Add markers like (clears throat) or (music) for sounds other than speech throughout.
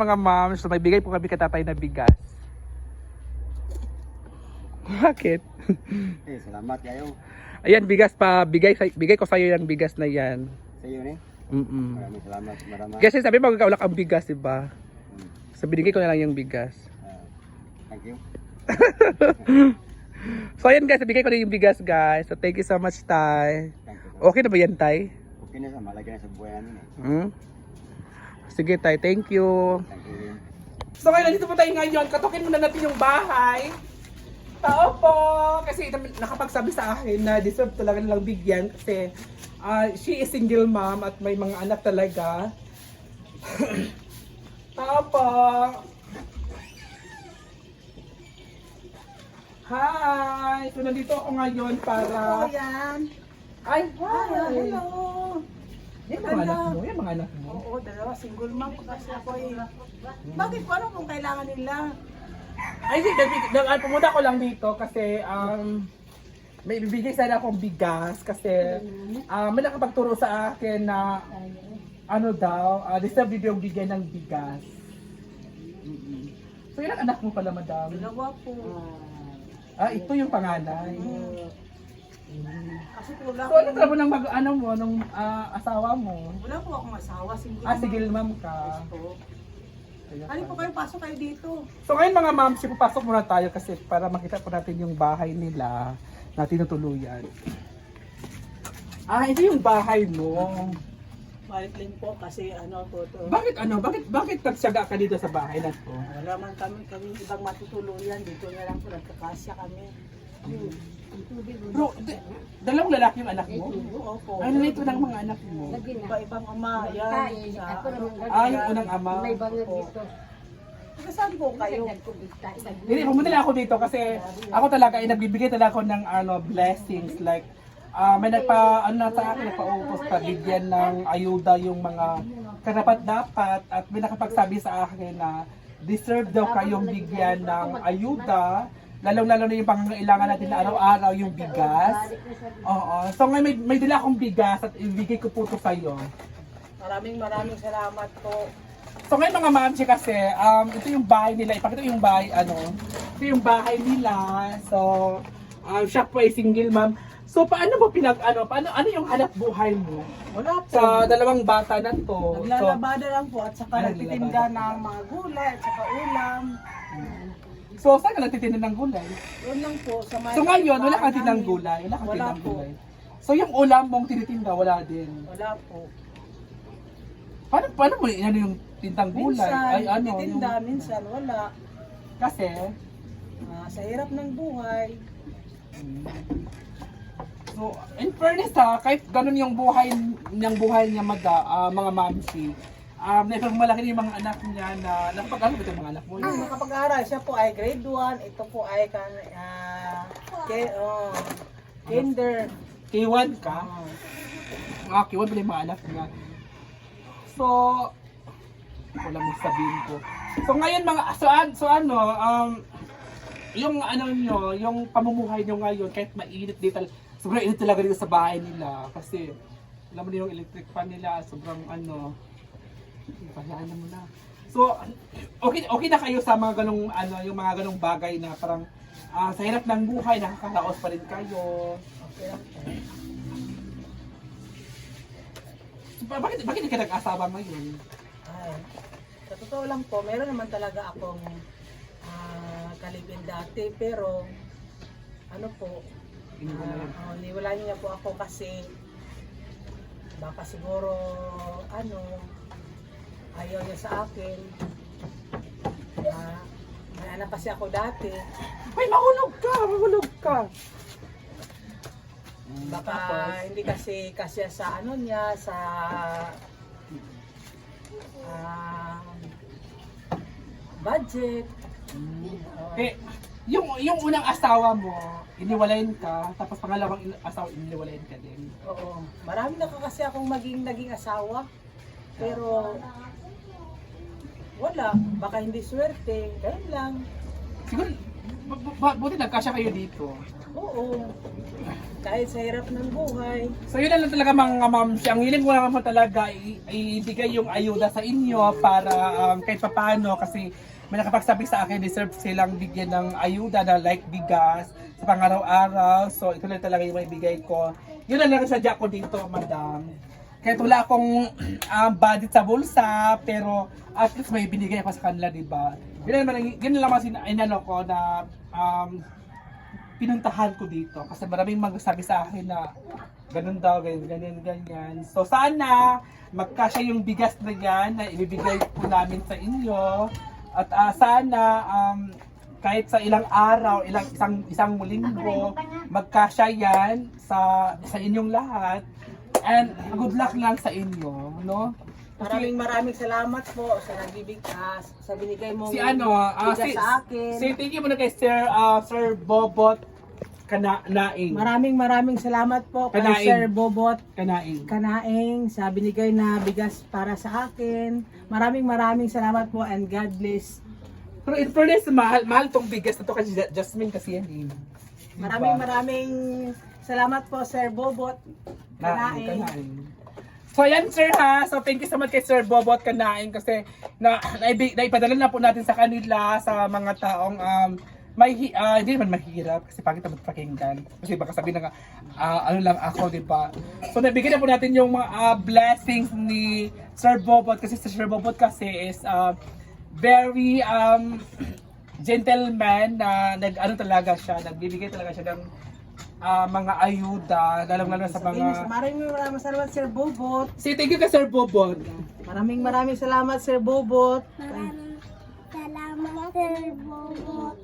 Mga ma'am, so may bigay po kami katatay na bigas. (laughs) Bakit? Eh, salamat kayo. Ayan, bigas pa. Bigay, bigay ko sa'yo yung bigas na yan. Sa iyo ni. Mm-mm. Maraming salamat. Maraming. Kasi sabi mo, magkaulak ang bigas, diba? Mm. So, binigay ko na lang yung bigas. Ah, thank you. (laughs) So, ayan guys, bigay ko na yung bigas, guys. So, thank you so much, Tay. Thank you. Okay na ba yan, Tay? Okay na sa malagay na sa buhay namin eh. Hmm? Sige, Tay. Thank you. Thank you. So ngayon, nandito po tayo ngayon. Katukin muna natin yung bahay. Tao po! Kasi nakapagsabi sa akin na deserve talaga nilang bigyan kasi ah, she is single mom at may mga anak talaga. (clears throat) Tao po! Hi! So nandito ako ngayon para... yan. Ay, Hi, hi! hello. Yan mga anak mo, yan mga anak Oo, dalawa, single mom ko kasi ako eh. Bakit ko ano kung kailangan nila? Ay, nag- ah, Pumunta ko lang dito kasi um, may ibibigay sana akong bigas kasi um, may nakapagturo sa akin na ano daw, uh, deserve yung bigyan ng bigas. So, yun ang anak mo pala, madam. Dalawa po. Ah, ito yung panganay. Kasi po wala So, ano trabaho ng mag, ano mo, nung ah, asawa mo? wala po akong asawa, single Ah, mom. sige, ma'am ka. Po. Kaya Ano po kayo, pasok kayo dito. So ngayon mga ma'am, papasok muna tayo kasi para makita po natin yung bahay nila na tinutuluyan. Ah, ito yung bahay mo. Malikling po kasi ano po to. Bakit ano? Bakit bakit nagsiyaga ka dito sa bahay na to? Wala man kami, kami ibang matutuluyan. Dito na lang po, nagkakasya kami. Bro, d- dalawang lalaki yung anak mo? Oo po. Ano na ito ng mga anak mo? Iba-ibang ama, yan. Sa, ano, Ah, yung unang ama. May bangag dito. Taga saan po kayo? Hindi, pumunta na ako dito kasi ako talaga ay nagbibigay talaga ako ng ano blessings like ah may nagpa ano na sa akin nagpa-utos pa bigyan ng ayuda yung mga karapat dapat at may nakapagsabi sa akin na deserve daw kayong bigyan ng ayuda lalong-lalo na yung pangangailangan natin na araw-araw yung bigas. Oo. So ngayon may, may dala akong bigas at ibigay ko po ito sa'yo. Maraming maraming salamat po. So ngayon mga mamsi kasi, um, ito yung bahay nila. Ipakita yung bahay, ano, ito yung bahay nila. So, um, siya po ay single mom. So paano mo pinag, ano, paano, ano yung hanap buhay mo? Wala po. Sa dalawang bata na to. So, Naglalabada lang po at saka Ah, nagtitinda ng mga gulay at saka ulam. So saan ka nagtitinda ng gulay? Yun lang po. Sa may So ngayon, wala kang tindang namin. gulay. Wala kang Wala tindang po. gulay. So yung ulam mong tinitinda, wala din. Wala po. Paano, paano mo ano yung tindang gulay? Minsan, Ay, ano, yung- minsan wala. Kasi, Ah, sa hirap ng buhay. So, in fairness ha, kahit ganun yung buhay niyang buhay niya mada, ah, mga mamsi, um, na malaki yung mga anak niya na, nakapag-ano ba itong mga anak mo? Ah, nakapag-aral. Siya po ay grade 1. Ito po ay kan, ah, ke, oh, kinder. K1 ka? Ah, Mga K1 pala yung mga anak niya. So, lang mo sabihin ko. So ngayon mga, so, so ano, um, yung ano nyo, yung pamumuhay nyo ngayon, kahit mainit dito, sobrang init talaga dito sa bahay nila. Kasi, alam mo na yung electric fan nila, sobrang ano, pahayaan mo na. So, okay okay na kayo sa mga ganong ano, yung mga ganong bagay na parang ah, sa hirap ng buhay, nakakaraos pa rin kayo. okay. So, ba- bakit bakit ka nag-asawa ngayon? Ay, sa totoo lang po, meron naman talaga akong ah, kalibin dati. Pero, ano po, Iniwala lang. uh, niwala niya po ako kasi baka siguro, ano, ayaw niya sa akin. Ah, may anak kasi ako dati. Ay, mahulog ka! Mahulog ka! Baka hindi kasi kasi sa ano niya sa ah, budget. Oo. Eh, yung yung unang asawa mo, iniwalayin ka, tapos pangalawang in- asawa, iniwalayin ka din. Oo. Marami na kasi akong maging naging asawa. Pero wala, baka hindi swerte. Ganun lang. Siguro, bu- bu- buti nagkasya kayo dito. Oo. Kahit sa hirap ng buhay. So yun na lang talaga mga ma'am, ang hiling ko naman talaga i- ibigay yung ayuda sa inyo para um, kahit papano kasi may nakapagsabi sa akin deserve silang bigyan ng ayuda na like bigas sa pangaraw-araw. So ito lang talaga yung maibigay ko. Yun na lang sadya ko dito, madam. Kahit wala akong um, budget sa bulsa, pero at least may binigay ako sa kanila, di ba? Yun naman, lang naman sin- inano ko na um, pinuntahan ko dito kasi maraming magsabi sa akin na ganun daw, ganyan, ganyan, ganyan. So sana magkasya yung bigas na yan na ibibigay po namin sa inyo at ah, sana um, kahit sa ilang araw, ilang isang isang linggo, magkasya yan sa sa inyong lahat. And good luck lang sa inyo, no? Maraming maraming salamat po sa nagbibig ah, sa binigay mo Si ano, bigas si, sa akin. si thank you muna kay Sir ah, Sir Bobot Kana Naing. Maraming maraming salamat po kay Kanaing. Sir Bobot Kanaing. Kanaing sa binigay na bigas para sa akin. Maraming maraming salamat po and God bless. Pero in fairness, mahal, mahal tong bigas na to kasi Ja- Jasmine kasi yan eh. Maraming maraming salamat po Sir Bobot Kanaing. Kanaing. So ayan sir ha, so thank you so much kay Sir Bobot Kanaing kasi na, naibig, naipadala na po natin sa kanila sa mga taong um, may hi- ah, hindi naman mahirap kasi pangit naman pakinggan kasi baka sabihin na nga, ah, ano lang ako di ba so nabigyan na po natin yung mga ah, blessings ni Sir Bobot kasi si Sir Bobot kasi is ah, very um, (clears throat) gentleman na nag ano talaga siya nagbibigay talaga siya ng ah, mga ayuda lalong lalo sa mga Maraming maraming salamat Sir Bobot. Say thank you kay Sir Bobot. Maraming maraming salamat Sir Bobot. Maraming salamat, Sir Bobo.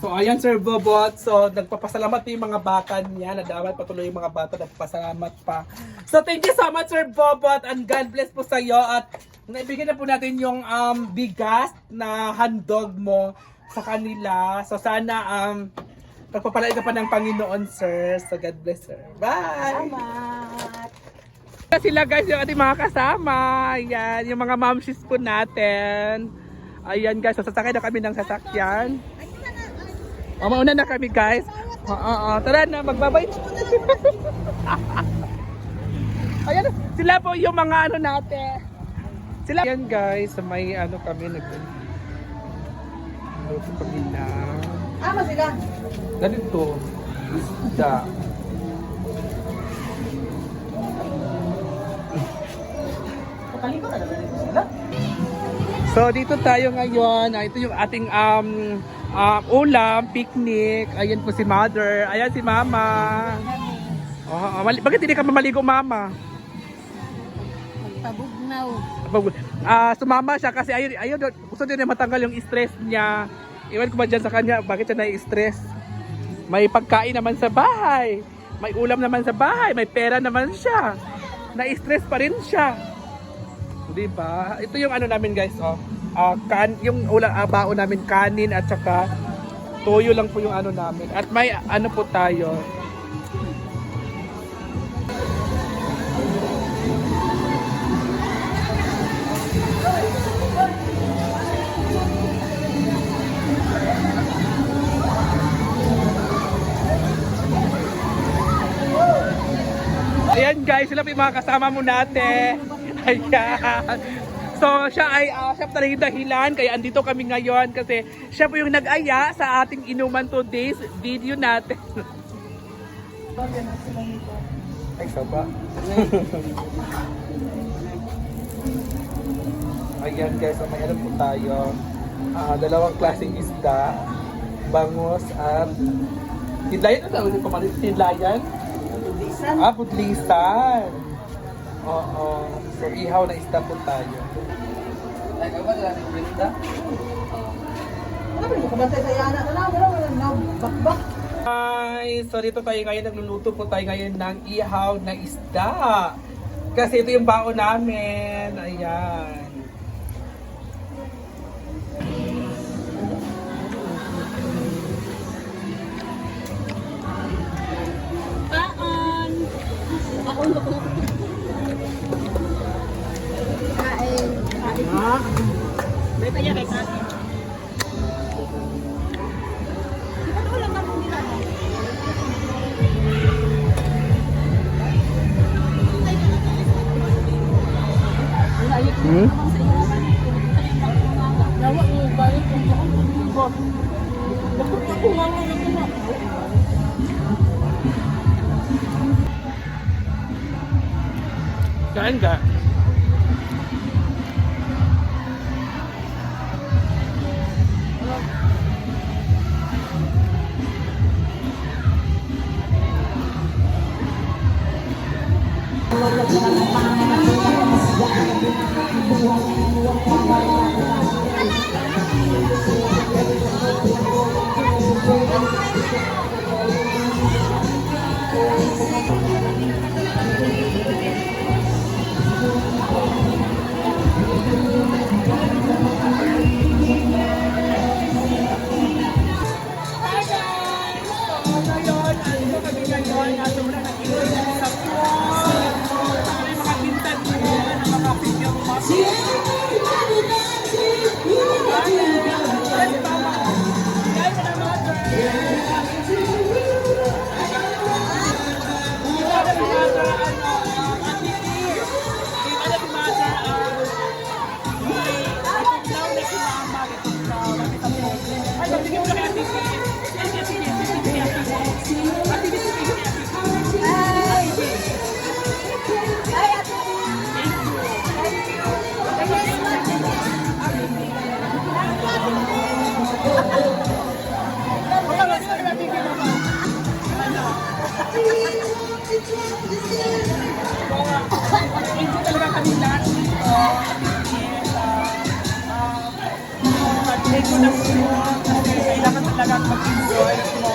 So ayan Sir Bobot. So nagpapasalamat yung mga bata niya na dapat patuloy yung mga bata nagpapasalamat pa. So thank you so much Sir Bobot and God bless po sa iyo at naibigyan na po natin yung um, bigas na handog mo sa kanila. So sana um pagpapalain ka pa ng Panginoon Sir. So God bless sir. Bye! Salamat. Sila guys yung ating mga kasama. Ayan, yung mga mamsis po natin. Ayan guys, sasakay na kami ng sasakyan. O, mauna na kami guys. Oo, oo, tara na, magbabay. (laughs) Ayan, sila po yung mga ano natin. Sila. Ayan guys, may ano kami nag Luto kami na Ama sila. ganito. Isda. Pakaliko talaga dito sila. So dito tayo ngayon. Ah, ito yung ating um, um, ulam, picnic. Ayan po si mother. Ayan si mama. Oh, mali- bakit hindi ka mamaligo mama? Pabugnaw. Pag- Ah, sumama siya kasi ayun, ayun, gusto niya matanggal yung stress niya. Iwan ko ba dyan sa kanya, bakit siya nai-stress? May pagkain naman sa bahay. May ulam naman sa bahay. May pera naman siya. Na-stress pa rin siya. Di ba? Ito yung ano namin guys, oh. Ah, kan yung ulam ah, baon namin kanin at saka toyo lang po yung ano namin. At may ano po tayo. Ayan guys, sila yung mga kasama mo natin. Ayan. So siya ay uh, siya talaga yung dahilan kaya andito kami ngayon kasi siya po yung nag-aya sa ating inuman today's video natin. Ay, ba? Ayan guys, so may alam po tayo. Ah, dalawang klaseng isda, bangus at tidlayan. Ano tawag ko palit? Tidlayan? Lisan. Ah, budlisan. Oo. So, ihaw na isda po tayo. Ay, ka ba na isda? Ano ba yung kabantay sa yana? Ano wala wala na bakbak. Hi! So, dito tayo ngayon, nagluluto po tayo ngayon ng ihaw na isda. Kasi ito yung baon namin. Ayan. Ako Kain. Kain. Ah. May pa niya kay Kati. Kain ka? Hi kailangan talaga mag-enjoy.